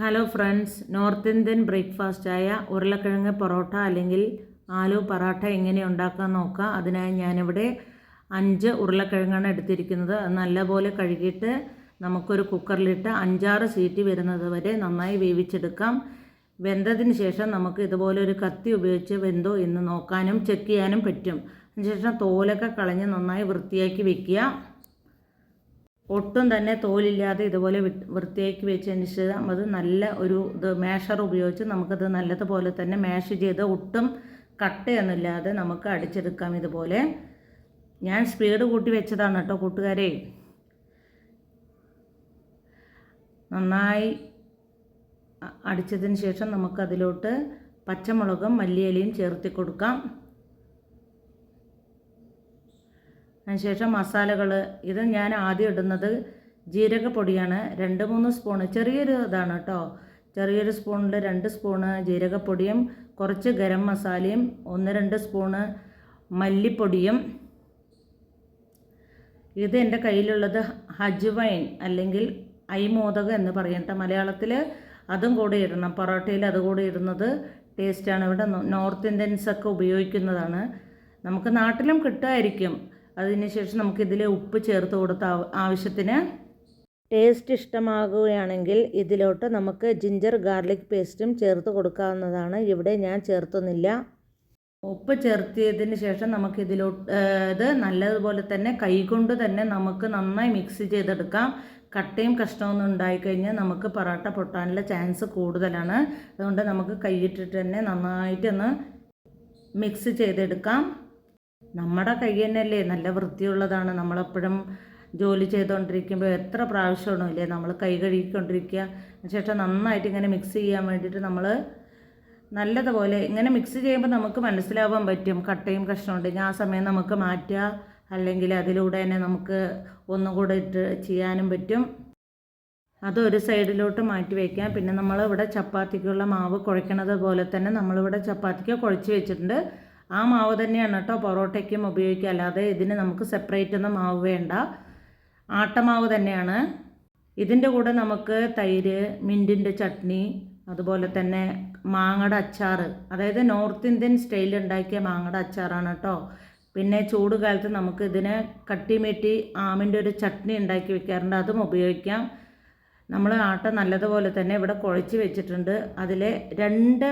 Hello friends north Indian ബ്രേക്ക്ഫാസ്റ്റായ ഉരുളക്കിഴങ്ങ് പൊറോട്ട അല്ലെങ്കിൽ ആലു പറാട്ട എങ്ങനെ ഉണ്ടാക്കാൻ നോക്കാം? അതിനായി ഞാനിവിടെ അഞ്ച് ഉരുളക്കിഴങ്ങാണ് എടുത്തിരിക്കുന്നത്. അത് നല്ലപോലെ കഴുകിയിട്ട് നമുക്കൊരു കുക്കറിലിട്ട് അഞ്ചാറ് സീറ്റി വരുന്നത് വരെ നന്നായി വേവിച്ചെടുക്കാം. വെന്തതിന് ശേഷം നമുക്ക് ഇതുപോലെ ഒരു കത്തി ഉപയോഗിച്ച് വെന്തോ എന്ന് നോക്കാനും ചെക്ക് ചെയ്യാനും പറ്റും. അതിനുശേഷം തോലൊക്കെ കളഞ്ഞ് നന്നായി വൃത്തിയാക്കി വെക്കുക. ഒട്ടും തന്നെ തോലില്ലാതെ ഇതുപോലെ വൃത്തിയാക്കി വെച്ചതിന് ശേഷം അത് നല്ല ഒരു ഇത് മേഷർ ഉപയോഗിച്ച് നമുക്കത് നല്ലതുപോലെ തന്നെ മാഷ് ചെയ്ത് ഒട്ടും കട്ടയൊന്നുമില്ലാതെ നമുക്ക് അടിച്ചെടുക്കാം ഇതുപോലെ. ഞാൻ സ്പീഡ് കൂട്ടി വെച്ചതാണ് കേട്ടോ കൂട്ടുകാരെ. നന്നായി അടിച്ചതിന് ശേഷം നമുക്കതിലോട്ട് പച്ചമുളകും മല്ലിയിലയും ചേർത്തി കൊടുക്കാം അതിനുശേഷം മസാലകൾ ഇത് ഞാൻ ആദ്യം ഇടുന്നത് ജീരകപ്പൊടിയാണ്. രണ്ട് മൂന്ന് സ്പൂണ്. ചെറിയൊരു ഇതാണ് കേട്ടോ. ചെറിയൊരു സ്പൂണിൽ രണ്ട് സ്പൂണ് ജീരകപ്പൊടിയും കുറച്ച് ഗരം മസാലയും ഒന്ന് രണ്ട് സ്പൂണ് മല്ലിപ്പൊടിയും. ഇത് എന്റെ കയ്യിലുള്ളത് ഹജ്വൈൻ അല്ലെങ്കിൽ ഐമോദകം എന്ന് പറയട്ടെ മലയാളത്തിൽ അതും കൂടെ ഇടണം. പൊറോട്ടയിൽ അതുകൂടെ ഇടുന്നത് ടേസ്റ്റാണ് ഇവിടെ നോർത്ത് ഇന്ത്യൻസൊക്കെ ഉപയോഗിക്കുന്നതാണ്. നമുക്ക് നാട്ടിലും കിട്ടുമായിരിക്കും അതിനുശേഷം നമുക്ക് ഇതിൽ ഉപ്പ് ചേർത്ത് കൊടുത്ത ആവശ്യത്തിന് ടേസ്റ്റ് ഇഷ്ടമാകുകയാണെങ്കിൽ ഇതിലോട്ട് നമുക്ക് ജിഞ്ചർ ഗാർലിക് പേസ്റ്റും ചേർത്ത് കൊടുക്കാവുന്നതാണ്. ഇവിടെ ഞാൻ ചേർത്തുന്നില്ല. ഉപ്പ് ചേർത്തിയതിന് ശേഷം നമുക്ക് ഇതിലോട്ട് ഇത് നല്ലതുപോലെ തന്നെ കൈകൊണ്ട് തന്നെ നമുക്ക് നന്നായി മിക്സ് ചെയ്തെടുക്കാം. കട്ടയും കഷ്ണമൊന്നും ഉണ്ടായിക്കഴിഞ്ഞാൽ നമുക്ക് പൊറോട്ട പൊട്ടാനുള്ള ചാൻസ് കൂടുതലാണ്. അതുകൊണ്ട് നമുക്ക് കൈയിട്ടിട്ട് തന്നെ നന്നായിട്ടൊന്ന് മിക്സ് ചെയ്തെടുക്കാം. നമ്മുടെ കൈ തന്നെയല്ലേ നല്ല വൃത്തിയുള്ളതാണ്. നമ്മളെപ്പോഴും ജോലി ചെയ്തുകൊണ്ടിരിക്കുമ്പോൾ എത്ര പ്രാവശ്യമാണോ ഇല്ലേ നമ്മൾ കൈ കഴുകിക്കൊണ്ടിരിക്കുക? ശേഷം നന്നായിട്ട് ഇങ്ങനെ മിക്സ് ചെയ്യാൻ വേണ്ടിയിട്ട് നമ്മൾ നല്ലതുപോലെ ഇങ്ങനെ മിക്സ് ചെയ്യുമ്പോൾ നമുക്ക് മനസ്സിലാവാൻ പറ്റും. കട്ടയും കഷ്ണം ഉണ്ടെങ്കിൽ ആ സമയം നമുക്ക് മാറ്റുക. അല്ലെങ്കിൽ അതിലൂടെ തന്നെ നമുക്ക് ഒന്നും കൂടെ ഇട്ട് ചെയ്യാനും പറ്റും. അത് ഒരു സൈഡിലോട്ട് മാറ്റി വയ്ക്കാം പിന്നെ നമ്മൾ ഇവിടെ ചപ്പാത്തിക്കുള്ള മാവ് കുഴക്കണത് പോലെ തന്നെ നമ്മളിവിടെ ചപ്പാത്തിക്ക് കുഴച്ച് വെച്ചിട്ടുണ്ട്. ആ മാവ് തന്നെയാണ് കേട്ടോ പൊറോട്ടയ്ക്കും ഉപയോഗിക്കുക. അല്ലാതെ ഇതിന് നമുക്ക് സെപ്പറേറ്റ് ഒന്നും മാവ് വേണ്ട. ആട്ടമാവ് തന്നെയാണ്. ഇതിന്റെ കൂടെ നമുക്ക് തൈര് മിന്റിന്റെ ചട്നി അതുപോലെ തന്നെ മാങ്ങയുടെ അച്ചാർ അതായത് നോർത്ത് ഇന്ത്യൻ സ്റ്റൈലിൽ ഉണ്ടാക്കിയ മാങ്ങയുടെ അച്ചാറാണ് കേട്ടോ. പിന്നെ ചൂട് കാലത്ത് നമുക്ക് ഇതിനെ കട്ടിമേറ്റി ആമിന്റെ ഒരു ചട്നി ഉണ്ടാക്കി വെക്കാറുണ്ട്. അതും ഉപയോഗിക്കാം. നമ്മൾ ആട്ട നല്ലതുപോലെ തന്നെ ഇവിടെ കുഴച്ച് വെച്ചിട്ടുണ്ട്. അതിലെ രണ്ട്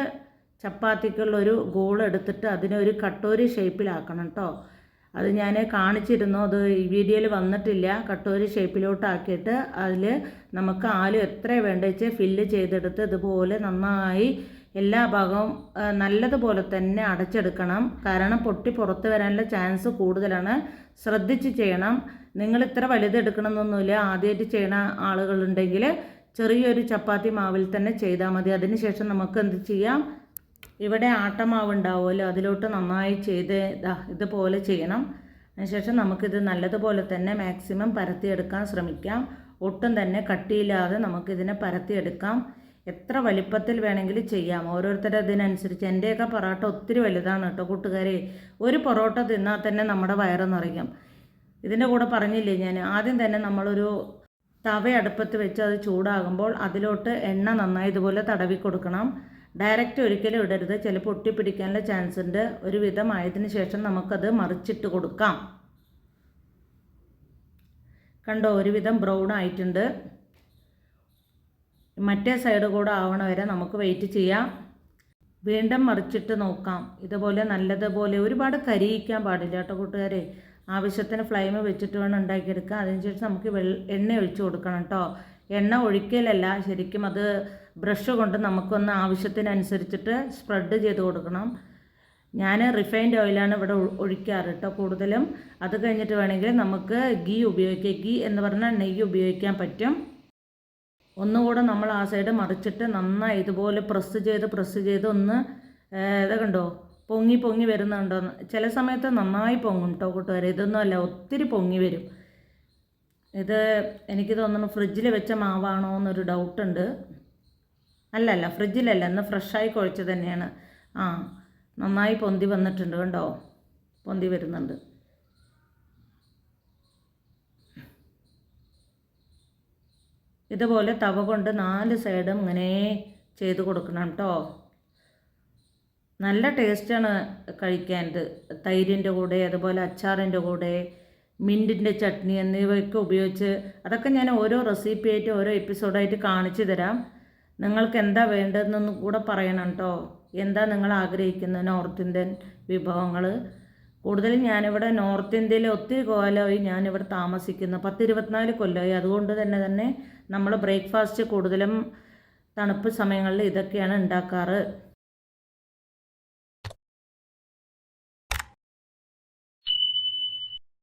ചപ്പാത്തിക്കുള്ളൊരു ഗോൾ എടുത്തിട്ട് അതിനെ ഒരു കട്ടോരി ഷേപ്പിലാക്കണം കേട്ടോ അത് ഞാൻ കാണിച്ചിരുന്നു. അത് ഈ വീഡിയോയിൽ വന്നിട്ടില്ല. കട്ടോരി ഷേപ്പിലോട്ടാക്കിയിട്ട് അതിൽ നമുക്ക് ആലു എത്ര വേണ്ട വെച്ചാൽ ഫില്ല് ചെയ്തെടുത്ത് ഇതുപോലെ നന്നായി എല്ലാ ഭാഗവും നല്ലതുപോലെ തന്നെ അടച്ചെടുക്കണം. കാരണം പൊട്ടി പുറത്ത് വരാനുള്ള ചാൻസ് കൂടുതലാണ്. ശ്രദ്ധിച്ച് ചെയ്യണം. നിങ്ങൾ ഇത്ര വലുതെടുക്കണമെന്നൊന്നുമില്ല ആദ്യമായിട്ട് ചെയ്യണ ആളുകളുണ്ടെങ്കിൽ ചെറിയൊരു ചപ്പാത്തി മാവിൽ തന്നെ ചെയ്താൽ മതി. അതിനുശേഷം നമുക്ക് എന്ത് ചെയ്യാം? ഇവിടെ ആട്ടമാവ് ഉണ്ടാവുമല്ലോ അതിലോട്ട് നന്നായി ചെയ്ത് ഇതുപോലെ ചെയ്യണം. അതിനുശേഷം നമുക്കിത് നല്ലതുപോലെ തന്നെ മാക്സിമം പരത്തിയെടുക്കാൻ ശ്രമിക്കാം. ഒട്ടും തന്നെ കട്ടിയില്ലാതെ നമുക്കിതിനെ പരത്തിയെടുക്കാം. എത്ര വലിപ്പത്തിൽ വേണമെങ്കിലും ചെയ്യാം. ഓരോരുത്തരുടെ ഇതിനനുസരിച്ച് എന്റെയൊക്കെ പൊറോട്ട ഒത്തിരി വലുതാണ് കേട്ടോ കൂട്ടുകാരെ. ഒരു പൊറോട്ട തിന്നാൽ തന്നെ നമ്മുടെ വയറ് നിറയും. ഇതിന്റെ കൂടെ പറഞ്ഞില്ലേ ഞാൻ? ആദ്യം തന്നെ നമ്മളൊരു തവ അടുപ്പത്ത് വെച്ച് അത് ചൂടാകുമ്പോൾ അതിലോട്ട് എണ്ണ നന്നായി ഇതുപോലെ തടവി കൊടുക്കണം. ഡയറക്റ്റ് ഒരിക്കലും ഇടരുത്. ചിലപ്പോൾ ഒട്ടിപ്പിടിക്കാനുള്ള ചാൻസ് ഉണ്ട്. ഒരു വിധമായതിന് ശേഷം നമുക്കത് മറിച്ചിട്ട് കൊടുക്കാം. കണ്ടോ ഒരുവിധം ബ്രൗൺ ആയിട്ടുണ്ട്. മറ്റേ സൈഡ് കൂടെ ആവണ വരെ നമുക്ക് വെയിറ്റ് ചെയ്യാം. വീണ്ടും മറിച്ചിട്ട് നോക്കാം. ഇതുപോലെ നല്ലതുപോലെ ഒരുപാട് കരിയിക്കാൻ പാടില്ല കേട്ടോ കൂട്ടുകാരെ. ആവശ്യത്തിന് ഫ്ലെയിം വെച്ചിട്ട് വേണം ഉണ്ടാക്കിയെടുക്കുക അതിനുശേഷം നമുക്ക് വെള്ള എണ്ണ ഒഴിച്ചു കൊടുക്കണം കേട്ടോ. എണ്ണ ഒഴിക്കലല്ല. ശരിക്കും അത് ബ്രഷ് കൊണ്ട് നമുക്കൊന്ന് ആവശ്യത്തിനനുസരിച്ചിട്ട് സ്പ്രെഡ് ചെയ്ത് കൊടുക്കണം. ഞാൻ റിഫൈൻഡ് ഓയിലാണ് ഇവിടെ ഒഴിക്കാറ് കേട്ടോ കൂടുതലും. അത് കഴിഞ്ഞിട്ട് വേണമെങ്കിൽ നമുക്ക് ഗീ ഉപയോഗിക്കാം. ഗീ എന്ന് പറഞ്ഞാൽ നെയ്യ് ഉപയോഗിക്കാൻ പറ്റും. ഒന്നുകൂടെ നമ്മൾ ആ സൈഡ് മറിച്ചിട്ട് നന്നായി ഇതുപോലെ പ്രസ് ചെയ്ത് പ്രസ് ചെയ്ത് ഒന്ന് ഇത് കണ്ടോ? പൊങ്ങി പൊങ്ങി വരുന്നുണ്ടോ? ചില സമയത്ത് നന്നായി പൊങ്ങും കേട്ടോ കൂട്ടുകാരെ. ഇതൊന്നുമല്ല ഒത്തിരി പൊങ്ങി വരും. ഇത് എനിക്ക് തോന്നുന്നു ഫ്രിഡ്ജിൽ വെച്ച മാവാണോ എന്നൊരു ഡൗട്ടുണ്ട് അല്ല അല്ല ഫ്രിഡ്ജിലല്ല. ഇന്ന് ഫ്രഷായി കുഴച്ച് തന്നെയാണ്. ആ നന്നായി പൊന്തി വന്നിട്ടുണ്ട് കണ്ടോ? പൊന്തി വരുന്നുണ്ട്. ഇതുപോലെ തവ കൊണ്ട് നാല് സൈഡും ഇങ്ങനെ ചെയ്ത് കൊടുക്കണം കേട്ടോ നല്ല ടേസ്റ്റാണ് കഴിക്കാൻ ഇത് തൈരിന്റെ കൂടെ അതുപോലെ അച്ചാറിന്റെ കൂടെ മിന്റിന്റെ ചട്നി എന്നിവയൊക്കെ ഉപയോഗിച്ച് അതൊക്കെ ഞാൻ ഓരോ റെസിപ്പിയായിട്ട് ഓരോ എപ്പിസോഡായിട്ട് കാണിച്ചു തരാം. നിങ്ങൾക്ക് എന്താ വേണ്ടതെന്നൊന്നും കൂടെ പറയണം കേട്ടോ എന്താ നിങ്ങൾ ആഗ്രഹിക്കുന്നത് നോർത്ത് ഇന്ത്യൻ വിഭവങ്ങൾ കൂടുതലും ഞാനിവിടെ നോർത്ത് ഇന്ത്യയിൽ ഒത്തിരി കോലമായി ഞാനിവിടെ താമസിക്കുന്നു. പത്ത് ഇരുപത്തിനാല് കൊല്ലമായി അതുകൊണ്ട് തന്നെ തന്നെ നമ്മൾ ബ്രേക്ക്ഫാസ്റ്റ് കൂടുതലും തണുപ്പ് സമയങ്ങളിൽ ഇതൊക്കെയാണ് ഉണ്ടാക്കാറ്.